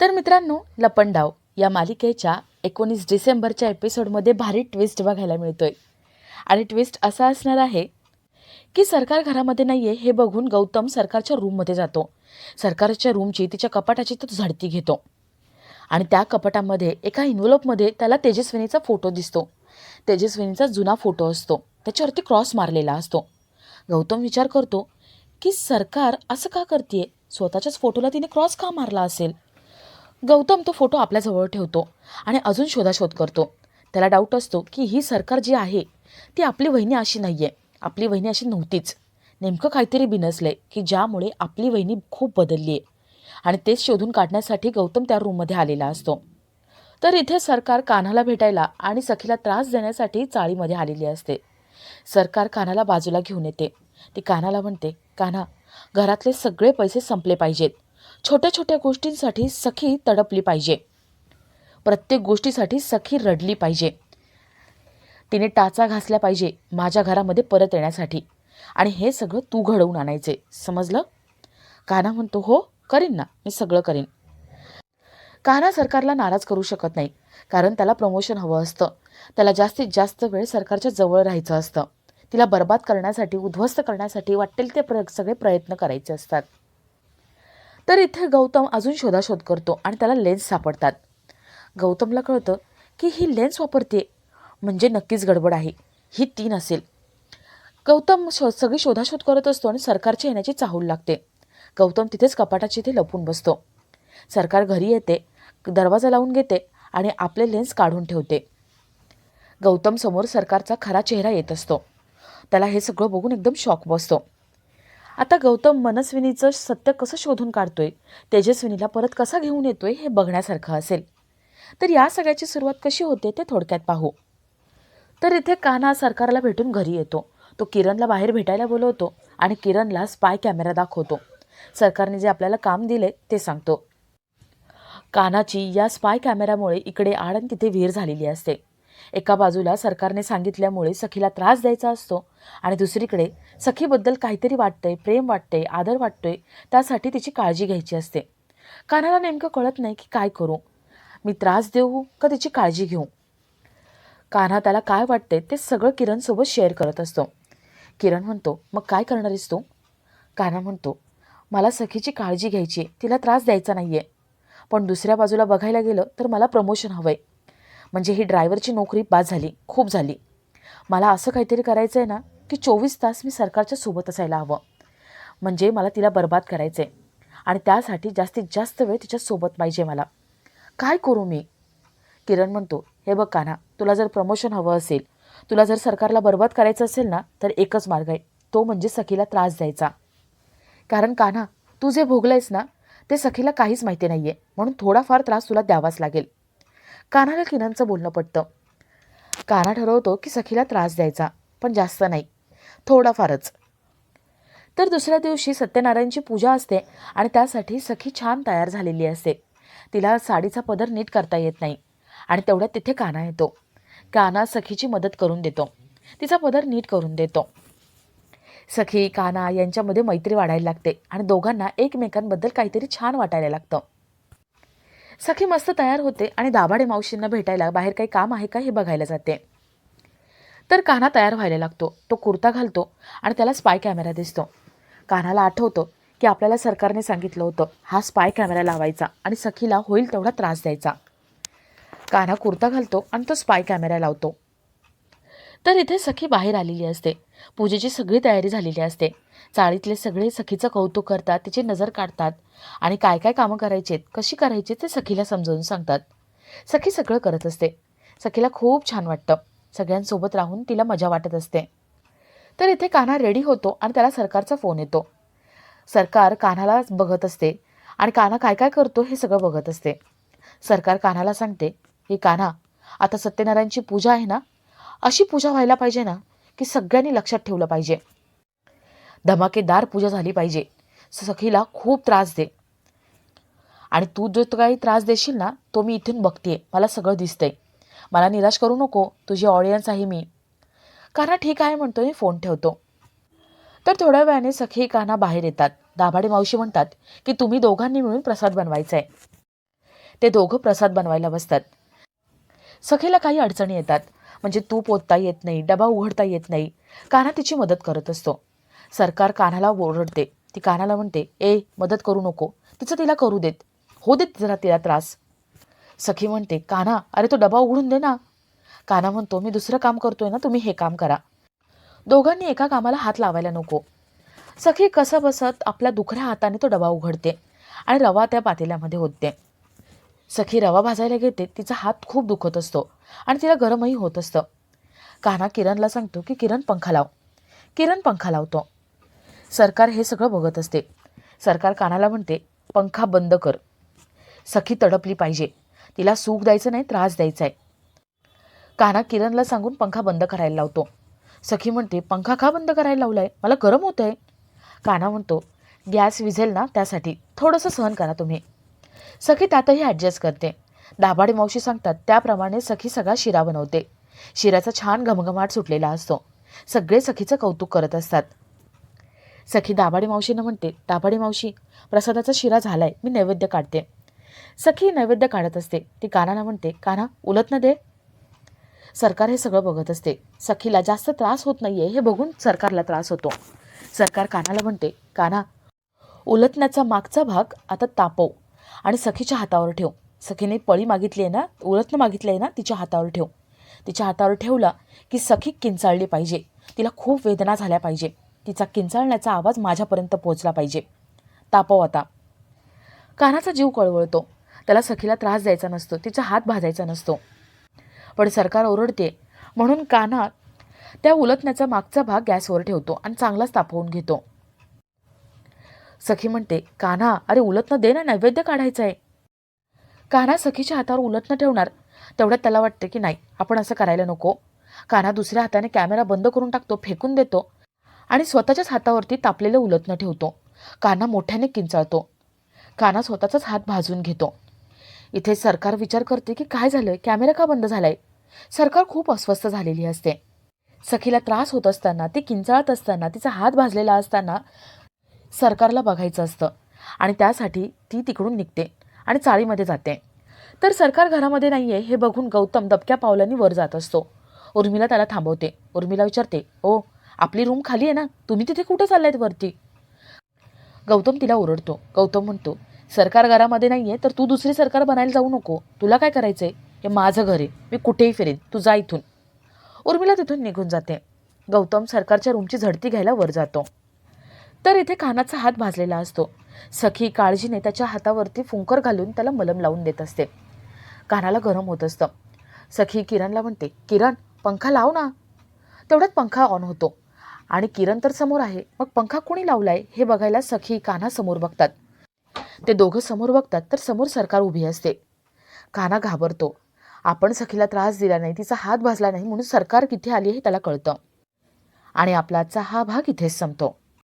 तर मित्रांनो लपंडाव या मालिकेच्या एकोणीस डिसेंबरच्या एपिसोडमध्ये भारी ट्विस्ट बघायला मिळतोय. आणि ट्विस्ट असा असणार आहे की सरकार घरामध्ये नाही आहे हे बघून गौतम सरकारच्या रूममध्ये जातो. सरकारच्या रूमची तिच्या कपाटाची तो झडती घेतो. आणि त्या कपाटामध्ये एका इन्व्हलपमध्ये त्याला तेजस्विनीचा फोटो दिसतो. तेजस्विनीचा जुना फोटो असतो. त्याच्यावरती क्रॉस मारलेला असतो. गौतम विचार करतो की सरकार असं का करते स्वतःच्याच फोटोला तिने क्रॉस का मारला असेल? गौतम तो फोटो आपल्याजवळ ठेवतो आणि अजून शोधाशोध करतो. त्याला डाऊट असतो की ही सरकार जी आहे ती आपली वहिनी अशी नाही आहे आपली वहिनी अशी नव्हतीच. नेमकं काहीतरी बिनसलं आहे की ज्यामुळे आपली वहिनी खूप बदलली आहे आणि तेच शोधून काढण्यासाठी गौतम त्या रूममध्ये आलेला असतो. तर इथे सरकार कान्हाला भेटायला आणि सखीला त्रास देण्यासाठी चाळीमध्ये आलेली असते. सरकार कान्हाला बाजूला घेऊन येते. ती कान्हाला म्हणते कान्हा घरातले सगळे पैसे संपले पाहिजेत. छोट्या छोट्या गोष्टींसाठी सखी तडपली पाहिजे. प्रत्येक गोष्टीसाठी सखी रडली पाहिजे. तिने टाचा घासल्या पाहिजे माझ्या घरामध्ये परत येण्यासाठी. आणि हे सगळं तू घडवून आणायचे. समजलं? कान्हा म्हणतो हो करीन ना. मी सगळं करीन. कान्हा सरकारला नाराज करू शकत नाही. कारण त्याला प्रमोशन हवं असतं. त्याला जास्तीत जास्त वेळ सरकारच्या जवळ राहायचं असतं. तिला बर्बाद करण्यासाठी उद्ध्वस्त करण्यासाठी वाटेल ते प्र सगळे प्रयत्न करायचे असतात. तर इथे गौतम अजून शोधाशोध करतो आणि त्याला लेन्स सापडतात. गौतमला कळतं की ही लेन्स वापरते म्हणजे नक्कीच गडबड आहे. ही तीन असेल गौतम शो सगळी शोधाशोध करत असतो आणि सरकारच्या येण्याची चाहूल लागते. गौतम तिथेच कपाटाची इथे लपून बसतो. सरकार घरी येते दरवाजा लावून घेते आणि आपले लेन्स काढून ठेवते. गौतम समोर सरकारचा खरा चेहरा येत असतो. त्याला हे सगळं बघून एकदम शॉक बसतो. आता गौतम मनस्विनीचं सत्य कसं शोधून काढतोय? तेजस्विनीला परत कसा घेऊन येतोय हे बघण्यासारखं असेल. तर या सगळ्याची सुरुवात कशी होते ते थोडक्यात पाहू. तर इथे कान्हा सरकारला भेटून घरी येतो. तो किरणला बाहेर भेटायला बोलवतो आणि किरणला स्पाय कॅमेरा दाखवतो. सरकारने जे आपल्याला काम दिले ते सांगतो. कानाची या स्पाय कॅमेऱ्यामुळे इकडे आड आणि तिथे विहीर झालेली असते. एका बाजूला सरकारने सांगितल्यामुळे सखीला त्रास द्यायचा असतो आणि दुसरीकडे सखीबद्दल काहीतरी वाटतंय प्रेम वाटतंय आदर वाटतोय त्यासाठी तिची काळजी घ्यायची असते. कानाला नेमकं कळत नाही की काय करू? मी त्रास देऊ का तिची काळजी घेऊ? कान्हा त्याला काय वाटते ते सगळं किरणसोबत शेअर करत असतो. किरण म्हणतो मग काय करणार आहेस तू? कान्हा म्हणतो मला सखीची काळजी घ्यायची आहे तिला त्रास द्यायचा नाही आहे पण दुसऱ्या बाजूला बघायला गेलं तर मला प्रमोशन हवं आहे म्हणजे ही ड्रायव्हरची नोकरी बाद झाली खूप झाली. मला असं काहीतरी करायचं आहे ना की चोवीस तास मी सरकारच्या सोबत असायला हवं. म्हणजे मला तिला बर्बाद करायचं आहे आणि त्यासाठी जास्तीत जास्त वेळ तिच्यासोबत पाहिजे मला. काय करू मी? किरण म्हणतो हे बघ कान्हा तुला जर प्रमोशन हवं असेल तुला जर सरकारला बर्बाद करायचं असेल ना तर एकच मार्ग आहे. तो म्हणजे सखीला त्रास द्यायचा. कारण कान्हा तू जे भोगलं आहेस ना ते सखीला काहीच माहिती नाही आहे म्हणून थोडाफार त्रास तुला द्यावाच लागेल. कानाला किनांचं बोलणं पटतं काना ठरवतो की सखीला त्रास द्यायचा पण जास्त नाही. थोडाफारच. तर दुसऱ्या दिवशी सत्यनारायणची पूजा असते आणि त्यासाठी सखी छान तयार झालेली असते. तिला साडीचा पदर नीट करता येत नाही आणि तेवढ्यात तिथे काना येतो. काना सखीची मदत करून देतो. तिचा पदर नीट करून देतो. सखी काना यांच्यामध्ये मैत्री वाढायला लागते आणि दोघांना एकमेकांबद्दल काहीतरी छान वाटायला लागतं. सखी मस्त तयार होते आणि दाभाडे मावशींना भेटायला बाहेर काही काम आहे का हे बघायला जाते. तर कान्हा तयार व्हायला लागतो. तो कुर्ता घालतो आणि त्याला स्पाय कॅमेरा दिसतो. कान्हाला आठवतं की आपल्याला सरकारने सांगितलं होतं हा स्पाय कॅमेरा लावायचा आणि सखीला होईल तेवढा त्रास द्यायचा. कान्हा कुर्ता घालतो आणि तो स्पाय कॅमेरा लावतो. तर इथे सखी बाहेर आलेली असते. पूजेची सगळी तयारी झालेली असते. चाळीतले सगळे सखीचं कौतुक करतात तिची नजर काढतात आणि काय काय कामं करायचेत कशी करायची ते सखीला समजावून सांगतात. सखी सगळं करत असते. सखीला खूप छान वाटतं. सगळ्यांसोबत राहून तिला मजा वाटत असते. तर इथे कान्हा रेडी होतो आणि त्याला सरकारचा फोन येतो. सरकार कान्हाला बघत असते आणि कान्हा काय काय करतो हे सगळं बघत असते. सरकार कान्हाला सांगते की कान्हा आता सत्यनारायणची पूजा आहे ना? अशी पूजा व्हायला पाहिजे ना की सगळ्यांनी लक्षात ठेवलं पाहिजे. धमाकेदार पूजा झाली पाहिजे. सखीला खूप त्रास दे. आणि तू जो तो काही त्रास देशील ना तो मी इथून बघते मला सगळं दिसतंय. मला निराश करू नको. तुझी ऑडियन्स आहे मी. कान्हा ठीक आहे म्हणतो मी फोन ठेवतो. तर थोड्या वेळाने सखी कान्हा बाहेर येतात. दाभाडे मावशी म्हणतात की तुम्ही दोघांनी मिळून प्रसाद बनवायचा आहे ते दोघं प्रसाद बनवायला बसतात. सखीला काही अडचणी येतात. म्हणजे तूप ओतता येत नाही डबा उघडता येत नाही. कान्हा तिची मदत करत असतो. सरकार कान्हाला ओरडते. ती कान्हाला म्हणते ए मदत करू नको. तिचं तिला करू देत. हो देत जरा तिला त्रास. सखी म्हणते कान्हा अरे तो डबा उघडून दे ना. कान्हा म्हणतो मी दुसरं काम करतोय ना तुम्ही हे काम करा. दोघांनी एका कामाला हात लावायला नको. सखी कसं बसत आपल्या दुखऱ्या हाताने तो डबा उघडते आणि रवा त्या पातेल्यामध्ये होते सखी रवा भाजायला घेते तिचा हात खूप दुखत असतो आणि तिला गरमही होत असतं. कान्हा किरणला सांगतो की किरण पंखा लाव. किरण पंखा लावतो. सरकार हे सगळं बघत असते. सरकार कानाला म्हणते पंखा बंद कर. सखी तडपली पाहिजे. तिला सुख द्यायचं नाही त्रास द्यायचा आहे काना किरणला सांगून पंखा बंद करायला लावतो. सखी म्हणते पंखा का बंद करायला लावलाय? मला गरम होत आहे काना म्हणतो गॅस विझेल ना त्यासाठी. थोडंसं सहन करा तुम्ही. सखी त्यातही ॲडजस्ट करते. दाभाडे मावशी सांगतात त्याप्रमाणे सखी सगळा शिरा बनवते. शिऱ्याचा छान घमघमाट सुटलेला असतो. सगळे सखीचं कौतुक करत असतात. सखी दाभाडे मावशीनं म्हणते दाभाडे मावशी प्रसादाचा शिरा झालाय मी नैवेद्य काढते. सखी नैवेद्य काढत असते. ती कानाला म्हणते काना उलत न दे. सरकार हे सगळं बघत असते. सखीला जास्त त्रास होत नाहीये हे बघून सरकारला त्रास होतो. सरकार कानाला म्हणते काना उलटण्याचा मागचा भाग आता तापव आणि सखीच्या हातावर ठेव. सखीने पळी मागितली आहे ना उलटणं मागितली आहे ना तिच्या हातावर ठेव. तिच्या हातावर ठेवला की सखी किंचाळली पाहिजे. तिला खूप वेदना झाल्या पाहिजे. तिचा किंचाळण्याचा आवाज माझ्यापर्यंत पोहोचला पाहिजे. तापव आता. कानाचा जीव कळवळतो. त्याला सखीला त्रास द्यायचा नसतो. तिचा हात भाजायचा नसतो. पण सरकार ओरडते. म्हणून काना त्या उलटण्याचा मागचा भाग गॅसवर ठेवतो आणि चांगलाच तापवून घेतो. सखी म्हणते कान्हा अरे उलटणं दे ना नैवेद्य काढायचं आहे कान्हा सखीच्या हातावर उलटणं ठेवणार तेवढ्यात त्याला वाटते की नाही आपण असं करायला नको. कान्हा दुसऱ्या हाताने कॅमेरा बंद करून टाकतो फेकून देतो. आणि स्वतःच्याच हातावरती तापलेलं उलटणं ठेवतो. काना मोठ्याने किंचाळतो. काना स्वतःचाच हात भाजून घेतो. इथे सरकार विचार करते की काय झालंय? कॅमेरा का बंद झालाय? सरकार खूप अस्वस्थ झालेली असते. सखीला त्रास होत असताना ती किंचाळत असताना तिचा हात भाजलेला असताना सरकारला बघायचं असतं. आणि त्यासाठी ती तिकडून निघते आणि चाळीमध्ये जाते. तर सरकार घरामध्ये नाही आहे हे बघून गौतम दबक्या पावलांनी वर जात असतो. उर्मिला त्याला थांबवते. उर्मिला विचारते ओ आपली रूम खाली आहे ना तुम्ही तिथे कुठे चाललायत वरती? गौतम तिला ओरडतो. गौतम म्हणतो सरकार घरामध्ये नाही आहे तर तू दुसरी सरकार बनायला जाऊ नको. तुला काय करायचं आहे हे माझं घर आहे. मी कुठेही फिरेन. तू जा इथून. उर्मिला तिथून निघून जाते. गौतम सरकारच्या रूमची झडती घ्यायला वर जातो. तर इथे कानाचा हात भाजलेला असतो. सखी काळजीने त्याच्या हातावरती फुंकर घालून त्याला मलम लावून देत असते. कानाला गरम होत असतं. सखी किरणला म्हणते किरण पंखा लाव ना. तेवढ्यात पंखा ऑन होतो. आणि किरण तर समोर आहे. मग पंखा कोणी लावलाय? हे बघायला सखी कान्हा समोर बघतात. ते दोघं समोर बघतात तर समोर सरकार उभी असते. कान्हा घाबरतो. आपण सखीला त्रास दिला नाही तिचा हात भाजला नाही म्हणून सरकार किती आली हे त्याला कळतं. आणि आपलाचा हा भाग इथेच संपतो.